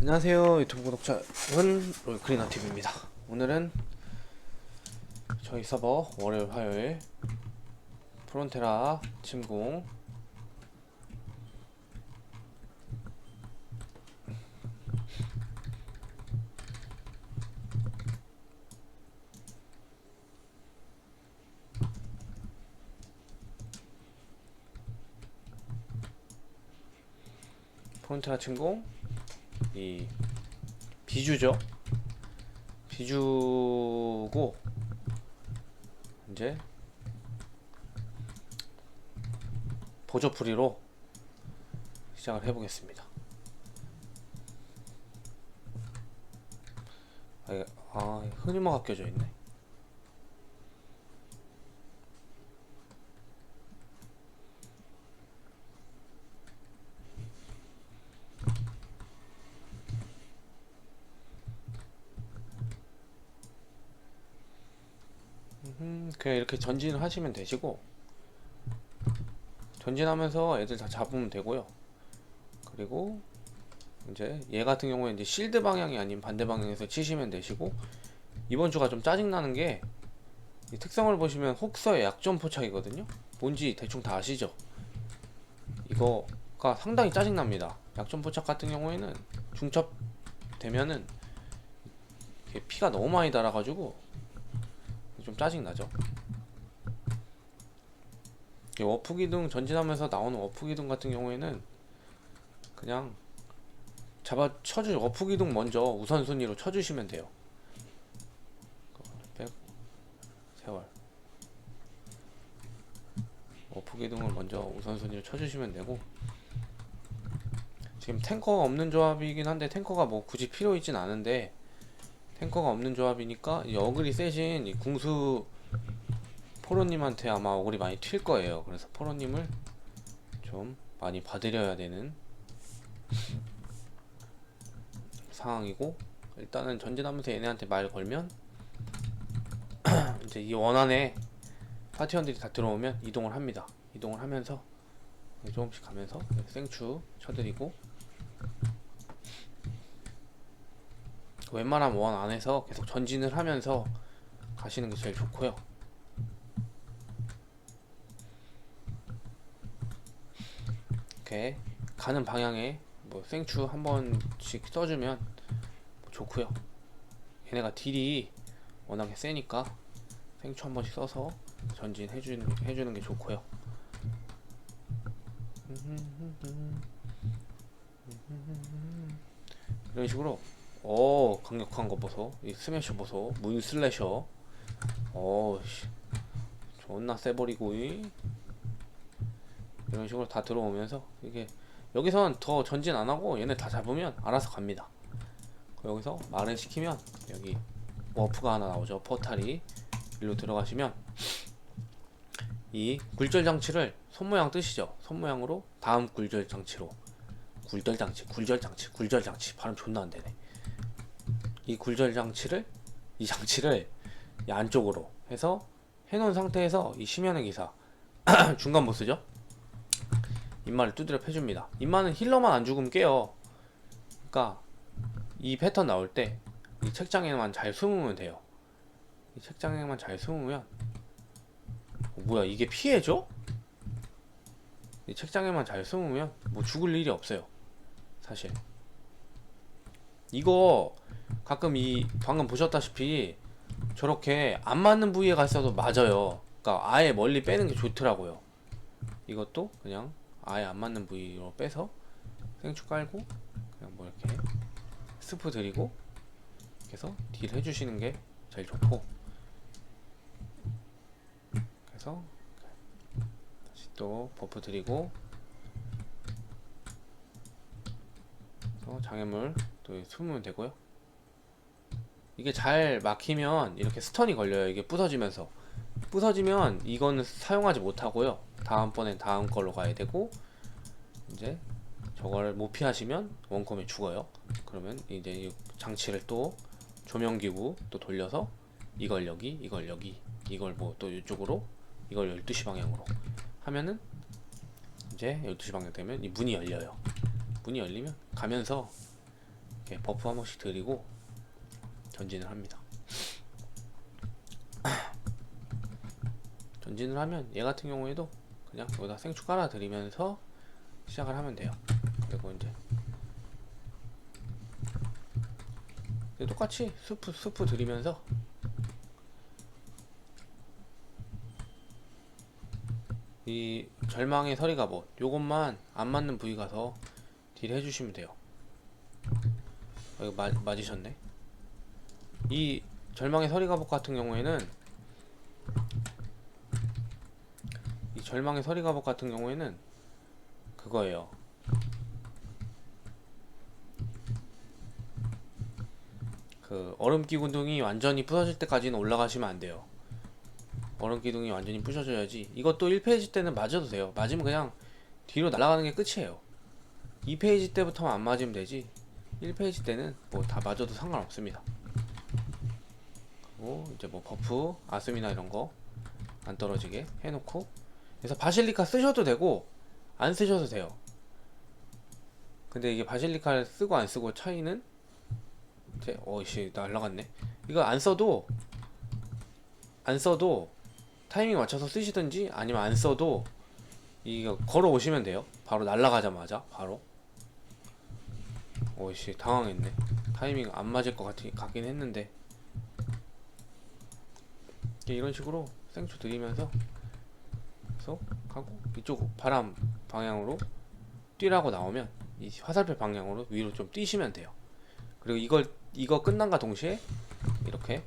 안녕하세요 유튜브 구독자 여러분. 롤크리너TV입니다. 오늘은 저희 서버 월요일 화요일 프론테라 침공. 프론테라 침공 이 비주죠. 비주고 이제 보조풀이로 시작을 해보겠습니다. 아, 아 흐리머가 껴져 있네. 음, 그냥 이렇게 전진을 하시면 되시고 전진하면서 애들 다 잡으면 되고요. 그리고 이제 얘 같은 경우에 이제 실드 방향이 아닌 반대 방향에서 치시면 되시고 이번 주가 좀 짜증 나는 게이 특성을 보시면 혹서의 약점 포착이거든요. 뭔지 대충 다 아시죠? 이거가 상당히 짜증 납니다. 약점 포착 같은 경우에는 중첩 되면은 피가 너무 많이 달아가지고 좀 짜증 나죠. 워프 기둥 전진하면서 나오는 워프 기둥 같은 경우에는 그냥 잡아 쳐주 워프 기둥 먼저 우선순위로 쳐주시면 돼요. 백 세월 워프 기둥을 먼저 우선순위로 쳐주시면 되고 지금 탱커가 없는 조합이긴 한데 탱커가 뭐 굳이 필요 있진 않은데 탱커가 없는 조합이니까 이 어글이 세신 이 궁수 포로님한테 아마 어글이 많이 튈 거예요. 그래서 포로님을 좀 많이 봐드려야 되는 상황이고 일단은 전진하면서 얘네한테 말 걸면 이제 이 원안에 파티원들이 다 들어오면 이동을 합니다. 이동을 하면서 조금씩 가면서 생추 쳐드리고 웬만하면 원 안에서 계속 전진을 하면서 가시는 게 제일 좋고요. 이렇게 가는 방향에 뭐 생추 한 번씩 써주면 뭐 좋고요. 얘네가 딜이 워낙에 세니까 생추 한 번씩 써서 전진 해주는 해주는 게 좋고요. 이런 식으로 오 강력한 거 보소. 이 스매셔 보소. 문 슬래셔. 어씨. 존나 세버리고 이. 이런 식으로 다 들어오면서 이게 여기선 더 전진 안 하고 얘네 다 잡으면 알아서 갑니다. 여기서 말을 시키면 여기 워프가 하나 나오죠. 포탈이 일로 들어가시면 이 굴절 장치를 손모양 뜨시죠. 손모양으로 다음 굴절 장치로. 굴절 장치 굴절 장치 굴절 장치. 발음 존나 안 되네 이 굴절 장치를 이 장치를 이 안쪽으로 해서 해놓은 상태에서 이 심연의 기사 중간 보스죠? 인마를 두드려 패줍니다. 인마는 힐러만 안 죽으면 깨요. 그러니까 이 패턴 나올 때 이 책장에만 잘 숨으면 돼요. 이 책장에만 잘 숨으면 어, 뭐야 이게 피해죠? 이 책장에만 잘 숨으면 뭐 죽을 일이 없어요 사실. 이거 가끔 이 방금 보셨다시피 저렇게 안 맞는 부위에 갔어도 맞아요. 그러니까 아예 멀리 빼는 게 좋더라고요. 이것도 그냥 아예 안 맞는 부위로 빼서 생축 깔고 그냥 뭐 이렇게 스프 드리고 그래서 딜 해주시는 게 제일 좋고 그래서 다시 또 버프 드리고 장애물 또 숨으면 되고요. 이게 잘 막히면 이렇게 스턴이 걸려요. 이게 부서지면서 부서지면 이거는 사용하지 못하고요. 다음번엔 다음 걸로 가야 되고 이제 저걸 못 피하시면 원컴에 죽어요. 그러면 이제 이 장치를 또 조명기구 또 돌려서 이걸 여기, 이걸 여기, 이걸 뭐 또 이쪽으로, 이걸 12시 방향으로 하면은 이제 12시 방향 되면 이 문이 열려요. 문이 열리면 가면서 이렇게 버프 한 번씩 드리고 전진을 합니다. 전진을 하면 얘 같은 경우에도 그냥 여기다 생축 깔아 드리면서 시작을 하면 돼요. 그리고 이제 이제 똑같이 수프 수프 드리면서 이 절망의 서리가 뭐 요것만 안 맞는 부위 가서 딜 해주시면 돼요. 어, 이거 맞, 맞으셨네. 이 절망의 서리가복 같은 경우에는 이 절망의 서리가복 같은 경우에는 그거예요. 그 얼음 기둥이 완전히 부서질 때까지는 올라가시면 안 돼요. 얼음 기둥이 완전히 부셔져야지. 이것도 1페이지 때는 맞아도 돼요. 맞으면 그냥 뒤로 날아가는 게 끝이에요. 2페이지 때부터만 안 맞으면 되지. 1페이지 때는 뭐 다 맞아도 상관없습니다. 그리고 이제 뭐 버프, 아스미나 이런 거 안 떨어지게 해놓고 그래서 바실리카 쓰셔도 되고 안 쓰셔도 돼요. 근데 이게 바실리카를 쓰고 안 쓰고 차이는 제 어이씨 날라갔네. 이거 안 써도 안 써도 타이밍 맞춰서 쓰시든지 아니면 안 써도 이거 걸어 오시면 돼요. 바로 날라가자마자 바로. 오이씨 당황했네. 타이밍 안 맞을 것 같, 같긴 했는데 이게 이런 식으로 생초 드리면서 계속 하고 이쪽 바람 방향으로 뛰라고 나오면 이 화살표 방향으로 위로 좀 뛰시면 돼요. 그리고 이걸 이거 끝난과 동시에 이렇게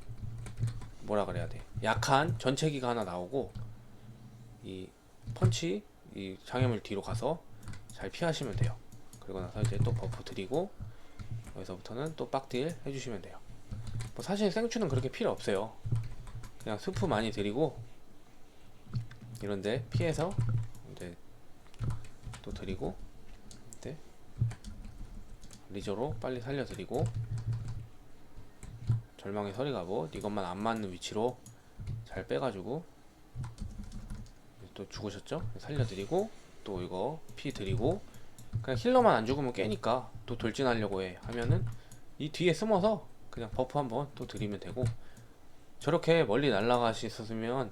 뭐라 그래야 돼 약한 전체기가 하나 나오고 이 펀치 이 장애물 뒤로 가서 잘 피하시면 돼요. 그리고 나서 이제 또 버프 드리고 여기서부터는 또 빡딜 해주시면 돼요. 뭐 사실 생추는 그렇게 필요 없어요. 그냥 수프 많이 드리고 이런데 피해서 이제 또 드리고 이때 리저로 빨리 살려드리고 절망의 서리가 뭐 이것만 안 맞는 위치로 잘 빼가지고 또 죽으셨죠? 살려드리고 또 이거 피 드리고 그냥 힐러만 안 죽으면 깨니까 또 돌진하려고 해 하면은 이 뒤에 숨어서 그냥 버프 한번 또 드리면 되고 저렇게 멀리 날아가셨으면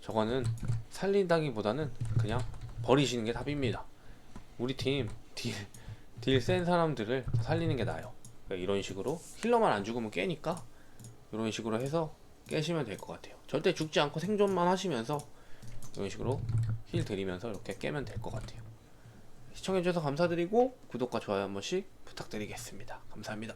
저거는 살린다기보다는 그냥 버리시는 게 답입니다. 우리 팀 딜 딜 센 사람들을 살리는 게 나아요. 그러니까 이런 식으로 힐러만 안 죽으면 깨니까 이런 식으로 해서 깨시면 될 것 같아요. 절대 죽지 않고 생존만 하시면서 이런 식으로 힐 드리면서 이렇게 깨면 될 것 같아요. 시청해주셔서 감사드리고 구독과 좋아요 한 번씩 부탁드리겠습니다. 감사합니다.